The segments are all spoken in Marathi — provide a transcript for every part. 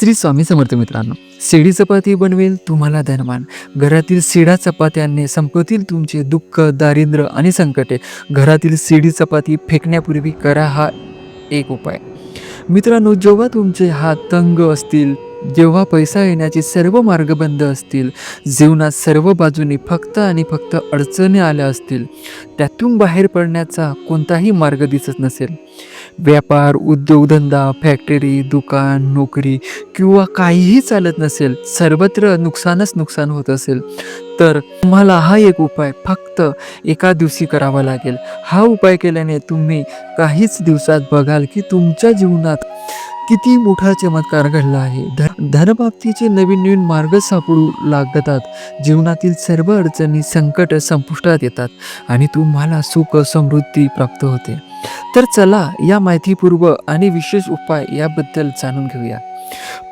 श्री स्वामी समर्थ मित्रांनो शिडी चपाती बनवेल तुम्हाला धनमान घरातील शिडा चपात्यांनी संपतील तुमचे दुःख दारिद्र्य आणि संकटे. घरातील शिडी चपाती फेकण्यापूर्वी करा हा एक उपाय. मित्रांनो जेव्हा तुमचे हात तंग असतील जेव्हा पैसा येण्याचे सर्व मार्ग बंद असतील जीवनात सर्व बाजूनी फक्त आणि फक्त अडचणी आल्या असतील त्यातून बाहेर पडण्याचा कोणताही मार्ग दिसत नसेल. व्यापार उद्योगधंदा फॅक्टरी दुकान नोकरी किंवा काहीही चालत नसेल सर्वत्र नुकसानच नुकसान होत असेल तर तुम्हाला हा एक उपाय फक्त एका दिवशी करावा लागेल. हा उपाय केल्याने तुम्ही काहीच दिवसात बघाल की तुमच्या जीवनात किती मोठा चमत्कार घडला आहे. धन धनप्राप्तीचे नवीन नवीन मार्ग सापडू लागतात. जीवनातील सर्व अडचणी संकट संपुष्टात येतात आणि तुम्हाला सुख समृद्धी प्राप्त होते. तर चला या माहितीपूर्व आणि विशेष उपाय याबद्दल जाणून घेऊया.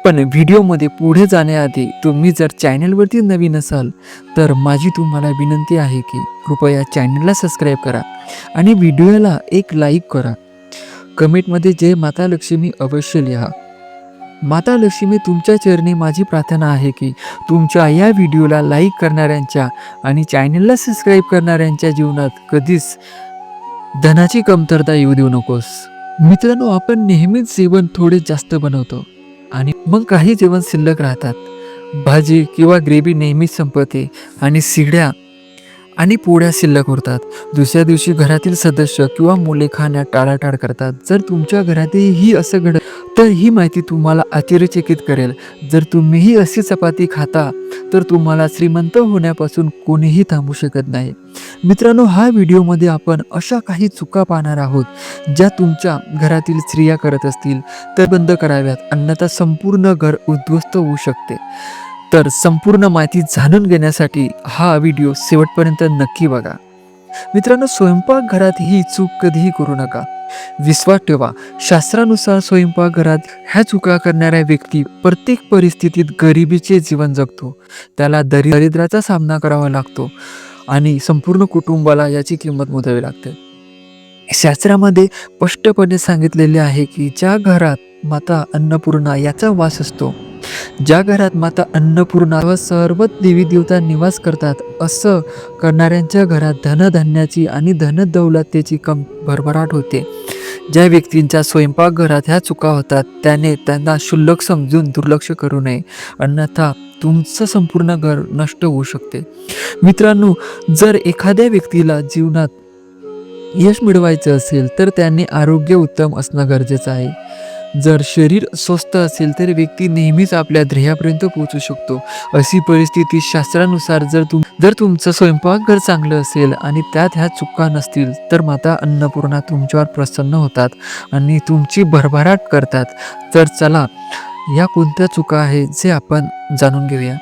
पण व्हिडिओमध्ये पुढे जाण्याआधी तुम्ही जर चॅनलवरती नवीन असाल तर माझी तुम्हाला विनंती आहे की कृपया चॅनलला सबस्क्राईब करा आणि व्हिडिओला एक लाईक करा. कमेंटमध्ये जय माता लक्ष्मी अवश्य लिहा. माता लक्ष्मी तुमच्या चरणी माझी प्रार्थना आहे की तुमच्या या व्हिडिओला लाईक करणाऱ्यांच्या आणि चॅनलला सबस्क्राईब करणाऱ्यांच्या जीवनात कधीच धनाची कमतरता येऊ देऊ नकोस. मित्रांनो आपण नेहमीच जेवण थोडे जास्त बनवतो आणि मग काही जेवण शिल्लक राहतात. भाजी किंवा ग्रेव्ही नेहमीच संपते आणि शिड्या आणि पोळ्या शिल्लक उरतात. दुसऱ्या दिवशी घरातील सदस्य किंवा मुले खाण्यात टाळाटाळ करतात. जर तुमच्या घरातही असं घडत तर ही माहिती तुम्हाला आश्चर्यचकित करेल. जर तुम्हीही अशी चपाती खाता तर तुम्हाला श्रीमंत होण्यापासून कोणीही थांबू शकत नाही. मित्रांनो हा व्हिडिओमध्ये आपण अशा काही चुका पाहणार आहोत ज्या तुमच्या घरातील स्त्रिया करत असतील तर बंद कराव्यात. अन्यथा संपूर्ण घर उद्ध्वस्त होऊ शकते. तर संपूर्ण माहिती जाणून घेण्यासाठी हा व्हिडिओ शेवटपर्यंत नक्की बघा. मित्रांनो स्वयंपाकघरात ही चूक कधीही करू नका. विश्वास ठेवा शास्त्रानुसार स्वयंपाकघरात ह्या चुका करणाऱ्या व्यक्ती प्रत्येक परिस्थितीत गरिबीचे जीवन जगतो. त्याला दरिद्राचा सामना करावा लागतो आणि संपूर्ण कुटुंबाला याची किंमत मोजावी लागते. शास्त्रामध्ये स्पष्टपणे सांगितलेले आहे की ज्या घरात माता अन्नपूर्णा याचा वास असतो ज्या घरात माता अन्नपूर्णा व सर्व देवी देवता निवास करतात असं करणाऱ्यांच्या घरात धनधान्याची आणि धनदौलतेची कम भरभराट होते. ज्या व्यक्तींच्या स्वयंपाकघरात ह्या चुका होतात त्याने त्यांना क्षुल्लक समजून दुर्लक्ष करू नये. अन्यथा तुमचं संपूर्ण घर नष्ट होऊ शकते. मित्रांनो जर एखाद्या व्यक्तीला जीवनात यश मिळवायचं असेल तर त्यांनी आरोग्य उत्तम असणं गरजेचं आहे. जर शरीर स्वस्थ असेल तर व्यक्ती नेहमीच आपल्या ध्येयापर्यंत पोहोचू शकतो. अशी परिस्थिती शास्त्रानुसार जर तुम जर तुमचं स्वयंपाकघर चांगलं असेल आणि त्यात ह्या चुका नसतील तर माता अन्नपूर्णा तुमच्यावर प्रसन्न होतात आणि तुमची भरभराट करतात. तर चला या कोणत्या चुका आहेत जे आपण जाणून घेऊया?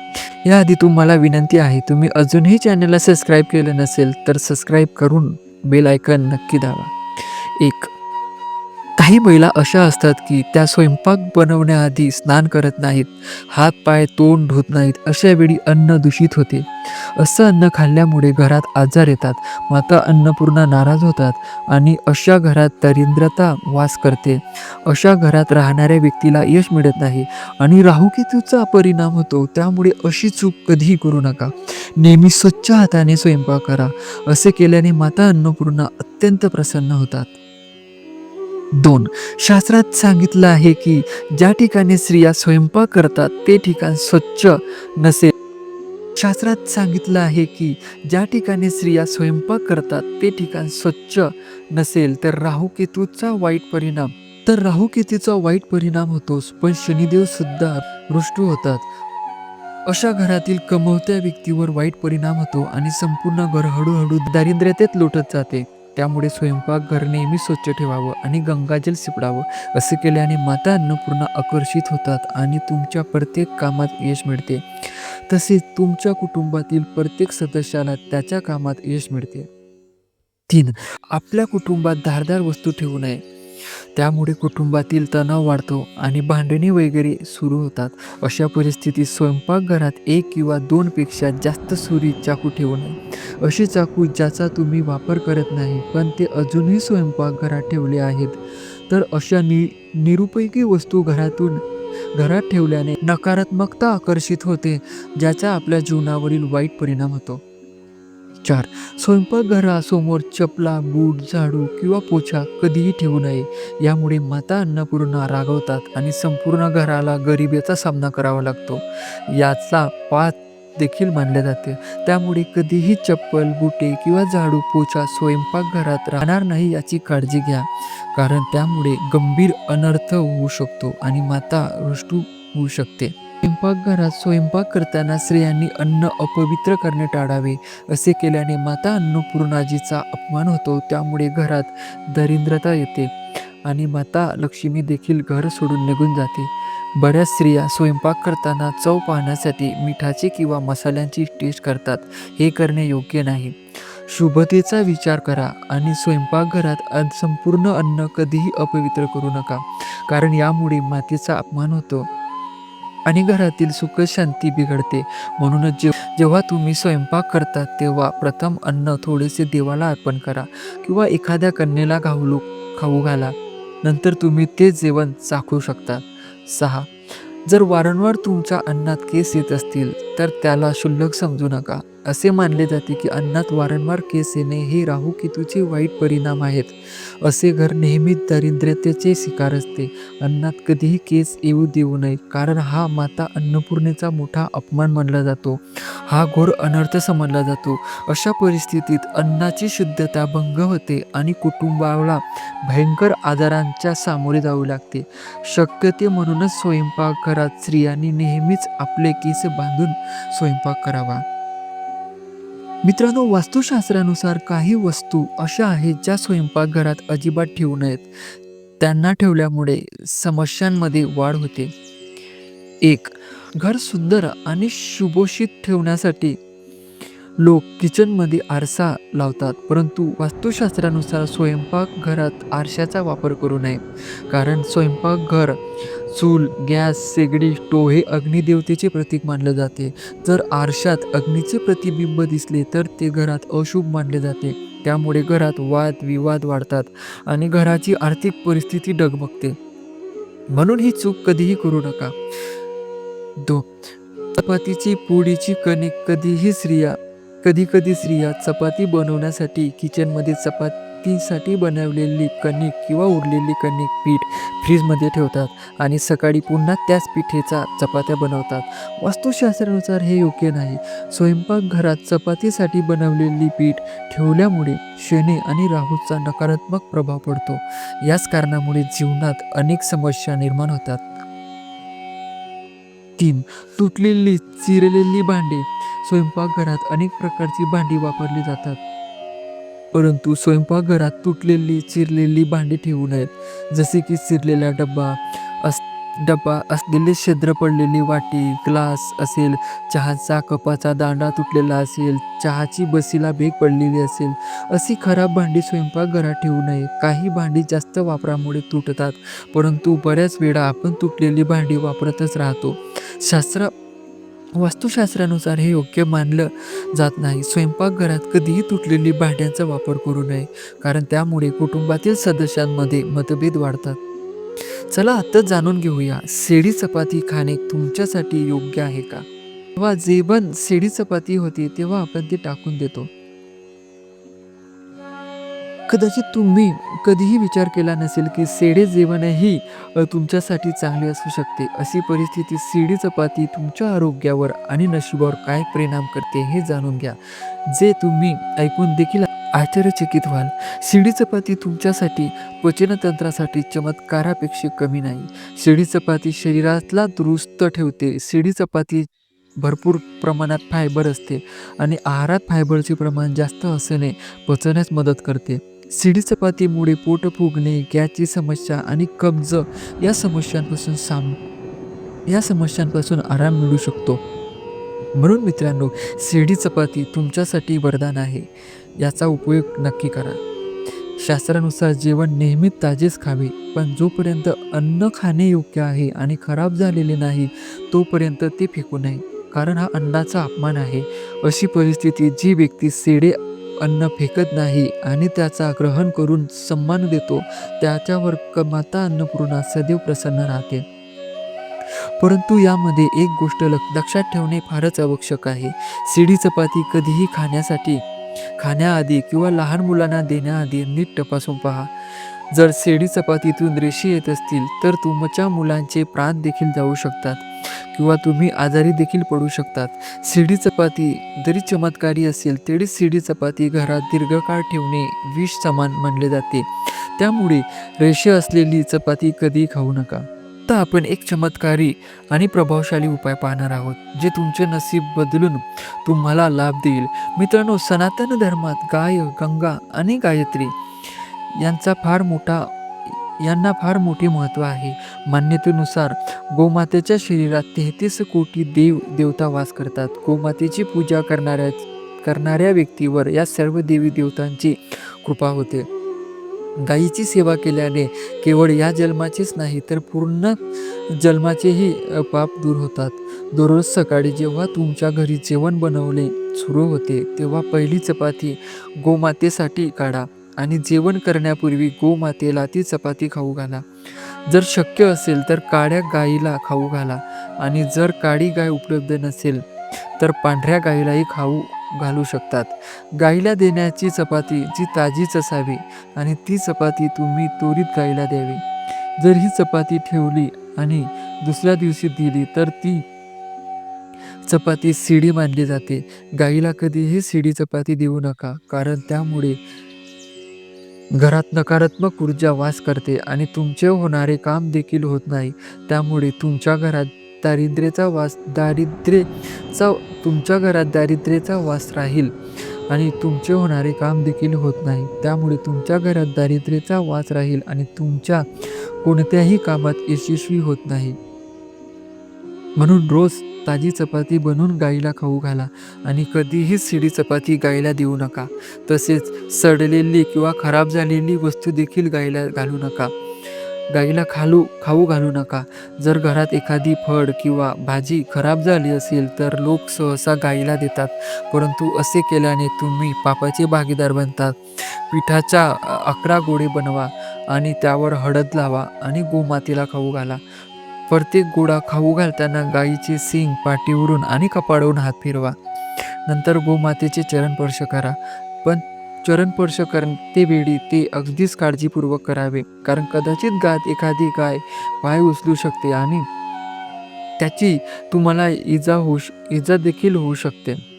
याआधी तुम्हाला विनंती आहे तुम्ही अजूनही चॅनलला सबस्क्राईब केलं नसेल तर सबस्क्राईब करून बेल आयकन नक्की दाबा. एक काही महिला अशा असतात की त्या स्वयंपाक बनवण्याआधी स्नान करत नाहीत हात पाय तोंड धुत नाहीत अशा वेळी अन्न दूषित होते. असं अन्न खाल्ल्यामुळे घरात आजार येतात माता अन्नपूर्णा नाराज होतात आणि अशा घरात दरिद्रता वास करते. अशा घरात राहणाऱ्या व्यक्तीला यश मिळत नाही आणि राहुकेतूचा परिणाम होतो त्यामुळे अशी चूक कधीही करू नका. नेहमी स्वच्छ हाताने स्वयंपाक करा. असे केल्याने माता अन्नपूर्णा अत्यंत प्रसन्न होतात. दोन. शास्त्रात सांगितलं आहे की ज्या ठिकाणी स्त्रिया स्वयंपाक करतात ते ठिकाण स्वच्छ नसेल शास्त्रात सांगितलं आहे की ज्या ठिकाणी स्त्रिया स्वयंपाक करतात ते ठिकाण स्वच्छ नसेल तर राहुकेतूचा वाईट परिणाम. तर राहुकेतूचा वाईट परिणाम होतोच पण शनिदेव सुद्धा रुष्ट होतात. अशा घरातील कमवत्या व्यक्तीवर वाईट परिणाम होतो आणि संपूर्ण घर हळूहळू दारिद्र्यतेत लोटत जाते. त्यामुळे स्वयंपाकघर नेहमी स्वच्छ ठेवावं आणि गंगाजल शिपडावं असे केल्याने माता अन्नपूर्णा आकर्षित होतात आणि तुमच्या प्रत्येक कामात यश मिळते. तसेच तुमच्या कुटुंबातील प्रत्येक सदस्याला त्याच्या कामात यश मिळते. तीन आपल्या कुटुंबात धारदार वस्तू ठेवू नये. त्यामुळे कुटुंबातील तणाव वाढतो आणि भांडणे वगैरे सुरू होतात. अशा परिस्थितीत स्वयंपाकघरात एक किंवा दोनपेक्षा जास्त सुरी चाकू ठेवू नये. असे चाकू ज्याचा तुम्ही वापर करत नाही पण ते अजूनही स्वयंपाकघरात ठेवले आहेत. तर अशा नि निरुपयोगी वस्तू घरातून घरात ठेवल्याने नकारात्मकता आकर्षित होते ज्याचा आपल्या जीवनावरील वाईट परिणाम होतो. चार. स्वयंपाकघरासमोर चपला बूट झाडू किंवा पोछा कधीही ठेवू नये. यामुळे माता अन्नपूर्णा रागवतात आणि संपूर्ण घराला गरिबीचा सामना करावा लागतो. याचा पात देखील मानले जाते. त्यामुळे कधीही चप्पल बुटे किंवा झाडू पोछा स्वयंपाकघरात राहणार नाही याची काळजी घ्या. कारण त्यामुळे गंभीर अनर्थ होऊ शकतो आणि माता रुष्टू होऊ शकते. स्वयंपाकघरात स्वयंपाक करताना स्त्रियांनी अन्न अपवित्र करणे टाळावे असे केल्याने माता अन्नपूर्णाजीचा अपमान होतो त्यामुळे घरात दरिद्रता येते आणि माता लक्ष्मी देखील घर सोडून निघून जाते. बऱ्याच स्त्रिया स्वयंपाक करताना चव पाहण्यासाठी मिठाची किंवा मसाल्यांची टेस्ट करतात हे करणे योग्य नाही. शुभतेचा विचार करा आणि स्वयंपाकघरात अन संपूर्ण अन्न कधीही अपवित्र करू नका कारण यामुळे मातेचा अपमान होतो. आणि घरातील सुख शांती बिघडते. म्हणूनच जे जेव्हा तुम्ही स्वयंपाक करता तेव्हा प्रथम अन्न थोडेसे देवाला अर्पण करा किंवा एखाद्या कन्येला घावलू खाऊ घाला. नंतर तुम्ही ते जेवण चाखू शकता. सहा. जर वारंवार तुमच्या अन्नात केस येत असतील तर त्याला क्षुल्लक समजू नका. असे मानले जाते की अन्नात वारंवार केस येणे हे राहू केतूचे वाईट परिणाम आहेत. असे घर नेहमीच दारिद्र्यतेचे शिकार असते. अन्नात कधीही केस येऊ देऊ नये कारण हा माता अन्नपूर्णेचा मोठा अपमान मानला जातो. हा घोर अनर्थ समजला जातो. अशा परिस्थितीत अन्नाची शुद्धता भंग होते आणि कुटुंबाला भयंकर आजारांच्या सामोरे जावे लागते. शक्य ते म्हणूनच स्वयंपाकघरात स्त्रियांनी नेहमीच आपले केस बांधून स्वयंपाक करावा. मित्रांनो वास्तुशास्त्रानुसार काही वस्तू अशा आहेत ज्या स्वयंपाकघरात अजिबात ठेवू नयेत. त्यांना ठेवल्यामुळे समस्यांमध्ये वाढ होते. एक घर सुंदर आणि शुभोषित ठेवण्यासाठी लोक किचनमध्ये आरसा लावतात परंतु वास्तुशास्त्रानुसार स्वयंपाकघरात आरशाचा वापर करू नये कारण स्वयंपाकघर चूल गॅस शेगडी स्टोव हे अग्निदेवतेचे प्रतीक मानले जाते. जर आरशात अग्नीचे प्रतिबिंब दिसले तर ते घरात अशुभ मानले जाते. त्यामुळे घरात वाद विवाद वाढतात आणि घराची आर्थिक परिस्थिती डगमगते. म्हणून ही चूक कधीही करू नका. दो चपातीची पोळीची कणिक कधीही स्त्रिया कधी कधी स्त्रिया चपाती बनवण्यासाठी किचनमध्ये चपातीसाठी बनवलेली कणिक किंवा उरलेली कणिक पीठ फ्रीजमध्ये ठेवतात आणि सकाळी पुन्हा त्याच पिठेचा चपात्या बनवतात. वास्तुशास्त्रानुसार हे योग्य नाही. स्वयंपाकघरात चपातीसाठी बनवलेली पीठ ठेवल्यामुळे शनी आणि राहूचा नकारात्मक प्रभाव पडतो. याच कारणामुळे जीवनात अनेक समस्या निर्माण होतात. तीन. तुटलेली चिरलेली भांडी. स्वयंपाकघरात अनेक प्रकारची भांडी वापरली जातात. परंतु स्वयंपाकघरात तुटलेली चिरलेली भांडी ठेवू नयेत. जसे की चिरलेला डब्बा अस डब्बा असलेले छिद्र पडलेली वाटी ग्लास असेल चहाचा कपाचा दांडा तुटलेला असेल चहाची बसीला भेग पडलेली असेल अशी खराब भांडी स्वयंपाकघरात ठेवू नये. काही भांडी जास्त वापरामुळे तुटतात परंतु बऱ्याच वेळा आपण तुटलेली भांडी वापरतच राहतो. शास्त्र वास्तुशास्त्रानुसार हे योग्य मानलं जात नाही. स्वयंपाकघरात कधीही तुटलेली भांड्यांचा वापर करू नये कारण त्यामुळे कुटुंबातील सदस्यांमध्ये मतभेद वाढतात. चला आता जाणून घेऊया शेडी चपाती खाणे तुमच्यासाठी योग्य आहे का? जेव्हा जेवण शेडी चपाती होते तेव्हा आपण ते टाकून देतो. कदाचित तुम्ही कधीही विचार केला नसेल की सेडे जेवणही तुमच्यासाठी चांगले असू शकते. अशी परिस्थिती शिडी चपाती तुमच्या आरोग्यावर आणि नशिबावर काय परिणाम करते हे जाणून घ्या. जे तुम्ही ऐकून देखील आश्चर्यचकित व्हाल. शिडी चपाती तुमच्यासाठी पचनतंत्रासाठी चमत्कारापेक्षा कमी नाही. शिडी चपाती शरीरातला दुरुस्त ठेवते. शिडी चपाती भरपूर प्रमाणात फायबर असते आणि आहारात फायबरचे प्रमाण जास्त असणे पचण्यास मदत करते. शिडी चपातीमुळे पोट फुगणे गॅसची समस्या आणि कब्ज या समस्यांपासून साम या समस्यांपासून आराम मिळू शकतो. म्हणून मित्रांनो शिडी चपाती तुमच्यासाठी वरदान आहे. याचा उपयोग नक्की करा. शास्त्रानुसार जेवण नेहमी ताजेच खावे पण जोपर्यंत अन्न खाणे योग्य आहे आणि खराब झालेले नाही तोपर्यंत ते फेकू नये कारण हा अन्नाचा अपमान आहे. अशी परिस्थिती जी व्यक्ती सेडे अन्न फेकत नाही आणि त्याचा ग्रहण करून सन्मान देतो त्याच्यावर माता अन्नपूर्णा सदैव प्रसन्न राहते. परंतु यामध्ये एक गोष्ट लक्षात ठेवणे फारच आवश्यक आहे. शिडी चपाती कधीही खाण्यासाठी खाण्याआधी किंवा लहान मुलांना देण्याआधी नीट तपासून पहा. जर शिडी चपातीतून रेषी येत असतील तर तुमच्या मुलांचे प्राण देखील जाऊ शकतात. किंवा तुम्ही आजारी देखील पडू शकतात. शिडी चपाती जरी चमत्कारी असेल तरी शिडी चपाती घरात दीर्घकाळ ठेवणे विष समान मानले जाते. त्यामुळे रेषे असलेली चपाती कधी खाऊ नका. आता आपण एक चमत्कारी आणि प्रभावशाली उपाय पाहणार आहोत जे तुमचे नसीब बदलून तुम्हाला लाभ देईल. मित्रांनो सनातन धर्मात गाय गंगा आणि गायत्री यांचा फार मोठा यांना फार मोठे महत्त्व आहे. मान्यतेनुसार गोमातेच्या शरीरात तेहतीस कोटी देव देवता वास करतात. गोमातेची पूजा करणाऱ्या करणाऱ्या व्यक्तीवर या सर्व देवी देवतांची कृपा होते. गायीची सेवा केल्याने केवळ या जन्माचेच नाही तर पूर्ण जन्माचेही पाप दूर होतात. दररोज सकाळी जेव्हा तुमच्या घरी जेवण बनवले सुरू होते तेव्हा पहिली चपाती गोमातेसाठी काढा. आणि जेवण करण्यापूर्वी गोमातेला ती चपाती खाऊ घाला. जर शक्य असेल तर काळ्या गाईला खाऊ घाला आणि जर काळी गाय उपलब्ध नसेल तर पांढऱ्या गाईलाही खाऊ घालू शकतात. गाईला देण्याची चपाती जी ताजीच असावी आणि ती चपाती तुम्ही त्वरित गाईला द्यावी. जर ही चपाती ठेवली आणि दुसऱ्या दिवशी दिली तर ती चपाती शिडी मानली जाते. गाईला कधीही शिडी चपाती देऊ नका कारण त्यामुळे घरात नकारात्मक ऊर्जा वास करते आणि तुमचे होणारे काम देखील होत नाही. त्यामुळे तुमच्या घरात दारिद्र्याचा वास दारिद्र्यचा तुमच्या घरात दारिद्र्याचा वास राहील आणि तुमचे होणारे काम देखील होत नाही. त्यामुळे तुमच्या घरात दारिद्र्याचा वास राहील आणि तुमच्या कोणत्याही कामात यशस्वी होत नाही. म्हणून रोज ताजी चपाती बनवून गाईला खाऊ घाला आणि कधीही शिडी चपाती गाईला देऊ नका. तसेच सडलेली किंवा खराब झालेली वस्तू देखील गाईला घालू नका. गाईला खालू खाऊ घालू नका. जर घरात एखादी फळ किंवा भाजी खराब झाली असेल तर लोक सहसा गाईला देतात. परंतु असे केल्याने तुम्ही पापाचे भागीदार बनतात पिठाच्या अकरा गोळे बनवा आणि त्यावर हळद लावा आणि गोमातेला खाऊ घाला. प्रत्येक गोळा खाऊ घालताना गाईचे सिंग पाठीवरून आणि कपाळवरून हात फिरवा. नंतर गोमातेचे चरणपर्श करा. पण चरण करते वेळी ते अगदीच काळजीपूर्वक करावे. कारण कदाचित गात एखादी गाय पाय उचलू शकते आणि त्याची तुम्हाला इजा होऊ श- इजा देखील होऊ शकते.